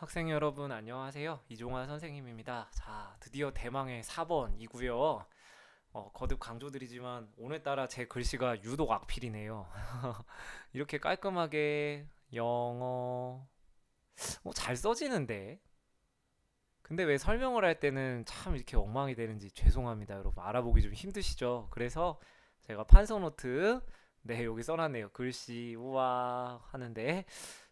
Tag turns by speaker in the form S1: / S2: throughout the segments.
S1: 학생 여러분 안녕하세요. 이종환 선생님입니다. 자, 드디어 대망의 4번이고요. 어, 거듭 강조드리지만 오늘따라 제 글씨가 유독 악필이네요. 이렇게 깔끔하게 영어 어, 잘 써지는데. 근데 왜 설명을 할 때는 참 이렇게 엉망이 되는지 죄송합니다, 여러분. 알아보기 좀 힘드시죠? 그래서 제가 판서 노트 네, 여기 써놨네요. 글씨 우와 하는데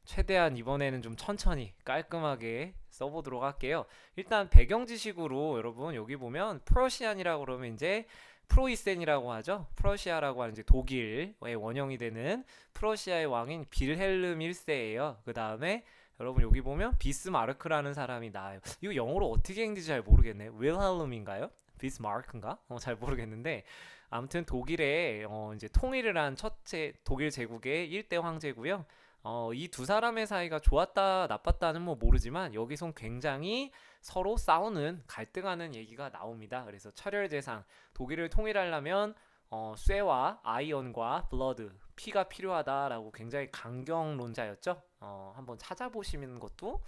S1: 최대한 이번에는 좀 천천히 깔끔하게 써보도록 할게요. 일단 배경 지식으로 여러분 여기 보면 프러시안이라고 그러면 이제 프로이센이라고 하죠. 프러시아라고 하는 이제 독일의 원형이 되는 프러시아의 왕인 빌헬름 1세예요. 그 다음에 여러분 여기 보면 비스마르크라는 사람이 나와요. 이거 영어로 어떻게 읽는지 잘 모르겠네. 윌헬름인가요? 비스마르크인가? 어, 잘 모르겠는데 아무튼 독일의 어, 이제 통일을 한 첫째 독일 제국의 1대 황제고요. 어, 이 두 사람의 사이가 좋았다 나빴다는 뭐 모르지만 여기선 굉장히 서로 싸우는 갈등하는 얘기가 나옵니다. 그래서 철혈제상 독일을 통일하려면 어, 쇠와 아이언과 블러드 피가 필요하다라고 굉장히 강경론자였죠. 어, 한번 찾아보시는 것도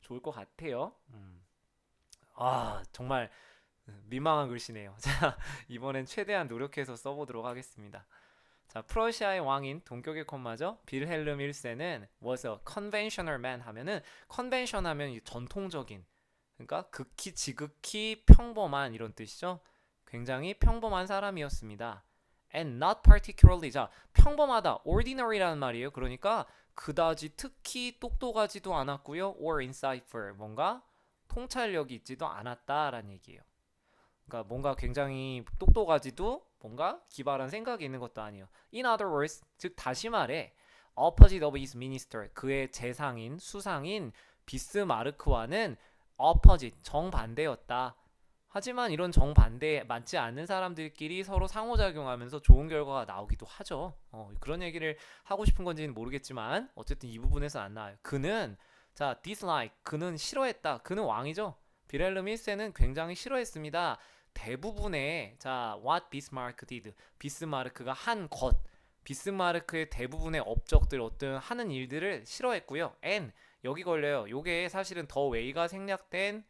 S1: 좋을 것 같아요. 음. 아 정말 민망한 글씨네요. 자 이번엔 최대한 노력해서 써보도록 하겠습니다. 자, 프러시아의 왕인 동격의 콤마죠. 빌헬름 1세는 was a conventional man 하면은 컨벤션 하면 이 전통적인 그러니까 극히 지극히 평범한 이런 뜻이죠. 굉장히 평범한 사람이었습니다. and not particularly 자, 평범하다 ordinary라는 말이에요. 그러니까 그다지 특히 똑똑하지도 않았고요. or insightful 뭔가 통찰력이 있지도 않았다라는 얘기예요. 그러니까 뭔가 굉장히 똑똑하지도 뭔가 기발한 생각이 있는 것도 아니에요. In other words, 즉 다시 말해 opposite of his minister 그의 재상인 수상인 비스마르크와는 opposite 정반대였다. 하지만 이런 정반대 맞지 않는 사람들끼리 서로 상호작용하면서 좋은 결과가 나오기도 하죠. 어, 그런 얘기를 하고 싶은 건지는 모르겠지만 어쨌든 이 부분에서 안 나와요. 그는 자 dislike 그는 싫어했다. 그는 왕이죠. 비렐름 1세는 굉장히 싫어했습니다. 대부분의 자 what Bismarck did 비스마르크가 한 것 비스마르크의 대부분의 업적들 어떤 하는 일들을 싫어했고요. and 여기 걸려요. 요게 사실은 더 웨이가 생략된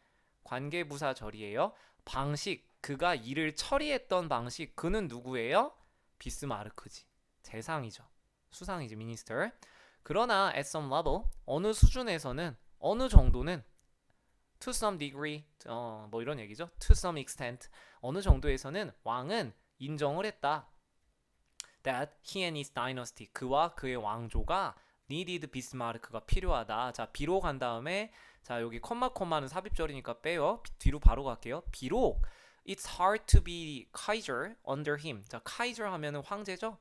S1: 관계부사 절이에요. 방식 그가 일을 처리했던 방식 그는 누구예요? 비스마르크지. 재상이죠. 수상이지 미니스터. 그러나 at some level 어느 수준에서는 어느 정도는 to some degree 어, 뭐 이런 얘기죠. to some extent 어느 정도에서는 왕은 인정을 했다. that he and his dynasty 그와 그의 왕조가 needed 비스마르크가 필요하다. 자, 비록 한 다음에 자, 여기 콤마 콤마는 삽입절이니까 빼요. 뒤로 바로 갈게요. 비록 it's hard to be Kaiser under him. 자, Kaiser 하면은 황제죠.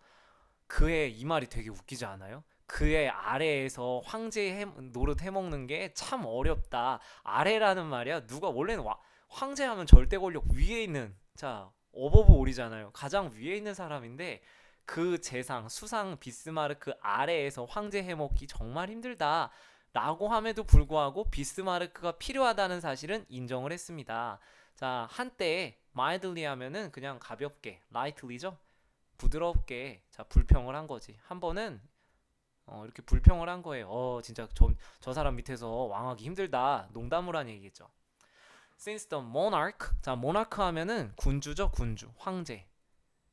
S1: 그의 이 말이 되게 웃기지 않아요? 그의 아래에서 황제 해, 노릇 해먹는 게 참 어렵다. 아래라는 말이야. 누가 원래는 와, 황제 하면 절대 권력 위에 있는 자 어버브 올이잖아요. 가장 위에 있는 사람인데 그 재상 수상 비스마르크 아래에서 황제 해먹기 정말 힘들다. 라고 함에도 불구하고 비스마르크가 필요하다는 사실은 인정을 했습니다. 자, 한때 mildly 하면은 그냥 가볍게, lightly죠? 부드럽게, 자, 불평을 한 거지. 한 번은 어, 이렇게 불평을 한 거예요. 어, 진짜 저, 저 사람 밑에서 왕하기 힘들다. 농담을 한 얘기겠죠. Since the monarch, 자, monarch 하면은 군주죠, 군주, 황제.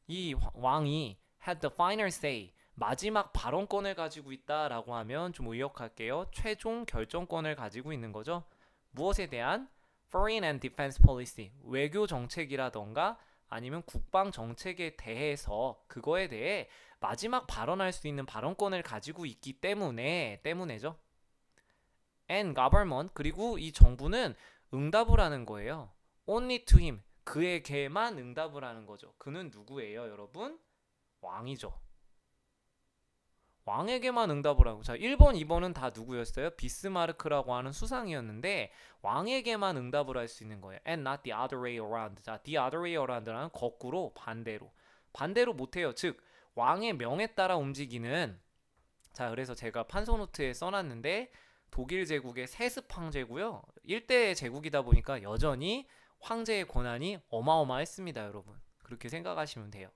S1: 이 화- 왕이 had the final say, 마지막 발언권을 가지고 있다라고 하면 좀 의역할게요. 최종 결정권을 가지고 있는 거죠. 무엇에 대한 foreign and defense policy, 외교 정책이라던가 아니면 국방 정책에 대해서 그거에 대해 마지막 발언할 수 있는 발언권을 가지고 있기 때문에 때문에죠. and government 그리고 이 정부는 응답을 하는 거예요. only to him 그에게만 응답을 하는 거죠. 그는 누구예요, 여러분? 왕이죠. 왕에게만 응답을 하고 자 1번 2번은 다 누구였어요? 비스마르크라고 하는 수상이었는데 왕에게만 응답을 할 수 있는 거예요. and not the other way around. 자 the other way around라는 거꾸로 반대로 반대로 못해요. 즉 왕의 명에 따라 움직이는 자 그래서 제가 판소노트에 써놨는데 독일 제국의 세습 황제고요. 1대 제국이다 보니까 여전히 황제의 권한이 어마어마했습니다, 여러분. 그렇게 생각하시면 돼요.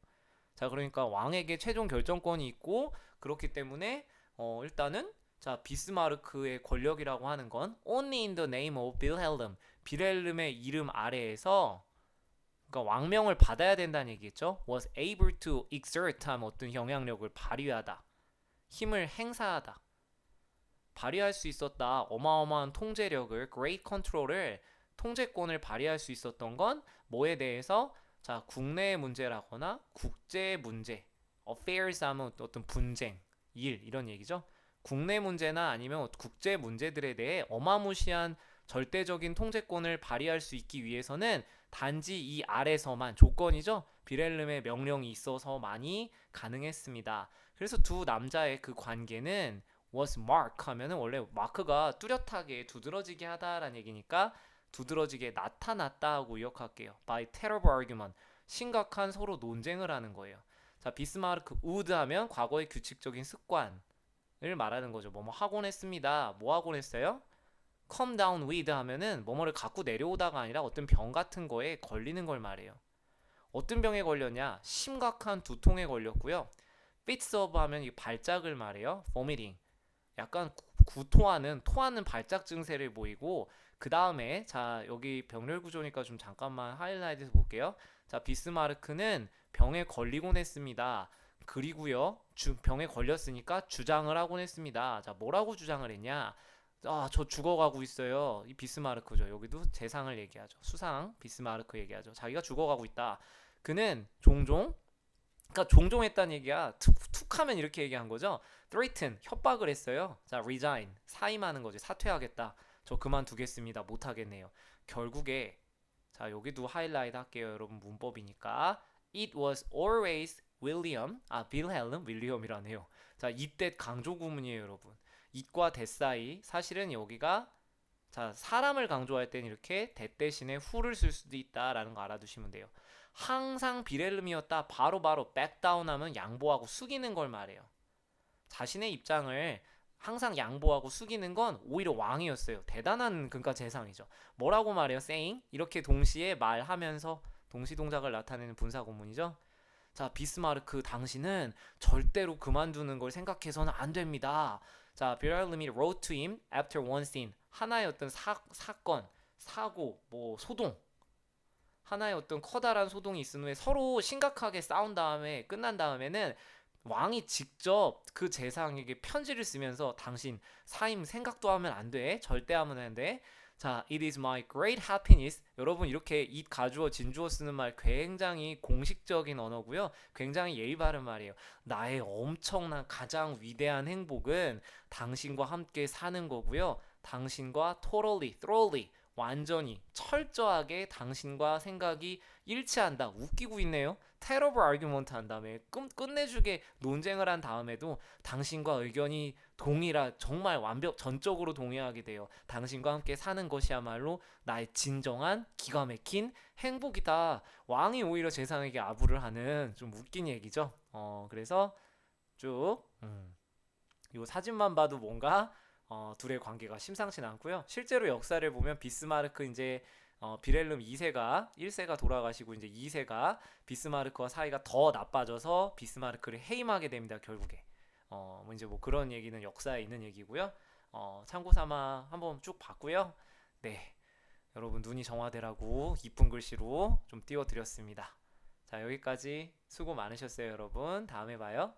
S1: 자, 그러니까 왕에게 최종 결정권이 있고 그렇기 때문에 어, 일단은 자, 비스마르크의 권력이라고 하는 건 only in the name of Wilhelm. 빌헬름의 이름 아래에서 그러니까 왕명을 받아야 된다는 얘기겠죠. was able to exert 하면 어떤 영향력을 발휘하다. 힘을 행사하다. 발휘할 수 있었다. 어마어마한 통제력을 great control을 통제권을 발휘할 수 있었던 건 뭐에 대해서 자, 국내 문제라거나 국제 문제, affairs 하면 어떤 분쟁, 일 이런 얘기죠. 국내 문제나 아니면 국제 문제들에 대해 어마무시한 절대적인 통제권을 발휘할 수 있기 위해서는 단지 이 아래서만 조건이죠. 비렐름의 명령이 있어서만이 가능했습니다. 그래서 두 남자의 그 관계는 was mark 하면은 원래 마크가 뚜렷하게 두드러지게 하다라는 얘기니까 두드러지게 나타났다 하고 의역할게요. by terrible argument. 심각한 서로 논쟁을 하는 거예요. 자, 비스마르크 우드 하면 과거의 규칙적인 습관을 말하는 거죠. 뭐뭐 하곤 했습니다. 뭐 하곤 했어요? come down with 하면은 뭐뭐를 갖고 내려오다가 아니라 어떤 병 같은 거에 걸리는 걸 말해요. 어떤 병에 걸렸냐? 심각한 두통에 걸렸고요. fits of 하면 이 발작을 말해요. vomiting. 약간 구- 구토하는 토하는 발작 증세를 보이고 그 다음에 자 여기 병렬 구조니까 좀 잠깐만 하이라이트해서 볼게요. 자 비스마르크는 병에 걸리곤 했습니다. 그리고요 주, 병에 걸렸으니까 주장을 하곤 했습니다. 자 뭐라고 주장을 했냐? 아 저 죽어가고 있어요. 이 비스마르크죠. 여기도 재상을 얘기하죠. 수상 비스마르크 얘기하죠. 자기가 죽어가고 있다. 그는 종종 그러니까 종종 했다는 얘기야. 툭, 툭 하면 이렇게 얘기한 거죠. threaten 협박을 했어요. 자 resign 사임하는 거지. 사퇴하겠다. 저 그만두겠습니다. 못 하겠네요. 결국에 자 여기도 하이라이트 할게요. 여러분 문법이니까 it was always William 아 빌헬름 윌리엄이라네요. 자 이때 강조 구문이에요, 여러분. it과 that 사이 사실은 여기가 자 사람을 강조할 때는 이렇게 that 대신에 who를 쓸 수도 있다라는 거 알아두시면 돼요. 항상 비렐름이었다. 바로바로 백다운하면 양보하고 숙이는 걸 말해요. 자신의 입장을 항상 양보하고 숙이는 건 오히려 왕이었어요. 대단한 그러니까 재상이죠. 뭐라고 말해요? saying 이렇게 동시에 말하면서 동시 동작을 나타내는 분사 구문이죠. 자 비스마르크 당신은 절대로 그만두는 걸 생각해서는 안 됩니다. 자 비렐름이 wrote to him after one scene 하나의 어떤 사, 사건 사고 뭐 소동 하나의 어떤 커다란 소동이 있은 후에 서로 심각하게 싸운 다음에 끝난 다음에는 왕이 직접 그 재상에게 편지를 쓰면서 당신 사임 생각도 하면 안 돼. 절대 하면 안 돼. 자, it is my great happiness. 여러분 이렇게 it 가주어 진주어 쓰는 말 굉장히 공식적인 언어고요. 굉장히 예의 바른 말이에요. 나의 엄청난 가장 위대한 행복은 당신과 함께 사는 거고요. 당신과 totally, thoroughly 완전히 철저하게 당신과 생각이 일치한다. 웃기고 있네요. terrible argument 한 다음에 끝, 끝내주게 논쟁을 한 다음에도 당신과 의견이 동일하 정말 완벽 전적으로 동의하게 돼요. 당신과 함께 사는 것이야말로 나의 진정한 기가 막힌 행복이다. 왕이 오히려 재상에게 아부를 하는 좀 웃긴 얘기죠. 어 그래서 쭉 음, 요 사진만 봐도 뭔가 어, 둘의 관계가 심상치 않고요. 실제로 역사를 보면 비스마르크 이제 어, 비렐름 2세가 1세가 돌아가시고 이제 2세가 비스마르크와 사이가 더 나빠져서 비스마르크를 해임하게 됩니다. 결국에. 어, 뭐 이제 뭐 그런 얘기는 역사에 있는 얘기고요. 어, 참고 삼아 한번 쭉 봤고요. 네. 여러분 눈이 정화되라고 이쁜 글씨로 좀 띄워 드렸습니다. 자, 여기까지 수고 많으셨어요, 여러분. 다음에 봐요.